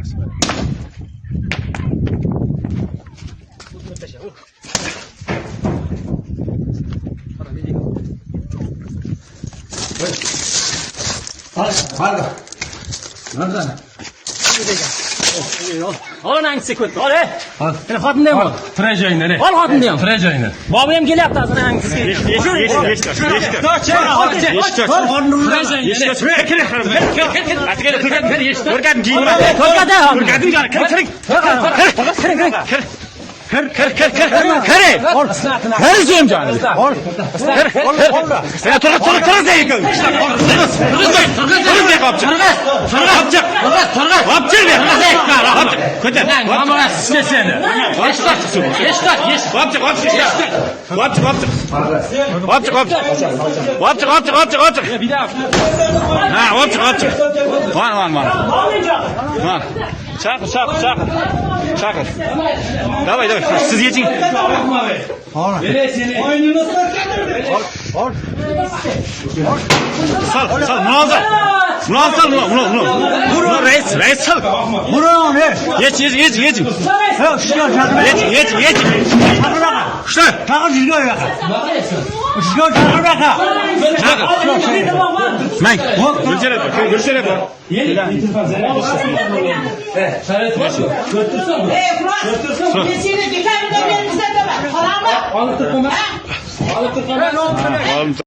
casa. Bueno. Vale, vale. Olun hangisi kötü? Ol he. Sen hatın değil mi? Trejeyne ne? Ol hatın değil mi? Trejeyne. Babam geliyor yaptı hazır hangisi? Geç geç geç geç geç. Dört çek. Dört çek. Dört çek. Trejeyne. Geç geç. Ver kere. Ver kere. Artık gel kırk kırk geç. Kırk kırk giyin. Kırk kırk de. Kırk kırk giyin. Kırk kırk. Kırk kırk. Kırk kırk. Kır kır kır kır kır. Ol. Kır zeyim canım. Ol. Kır. Ol. Sen tur tur tur zeyim. Tur tur tur yapacak? Sormaz. Sormaz. Yapacak. Sormaz. Sormaz. Yapacak mı? Sormaz. Yapacak. Kötü. Lan amına sike seni. Geç kaç. Geç kaç. Geç. Yapacak. Yapacak. Geç kaç. Yapacak. Yapacak. Yapacak. Yapacak. Yapacak. Yapacak. Yapacak. Bir daha. Ha, yapacak. Yapacak. Var var var. Var. Çakır, çakır, çakır. Çakır. Давай, давай. Siz geçin. Var. Oyununu sal. Sal, sal. Ne oldu? Ulan sal ulan ulan ulan. Ulan reis reis sal. Buraya ne? Geç geç geç geç. Ya şu ya Geç geç geç. Takır baka. İşte. Takır şu ya. Şu takır baka. Men. Gülçer et. Gülçer et. Yeni itifaz. Eh, şaret var. Götürsen. Eh, Götürsen. Geçini bir tane de benim size de var. Falan mı? Alıp tutma. Alıp tutma.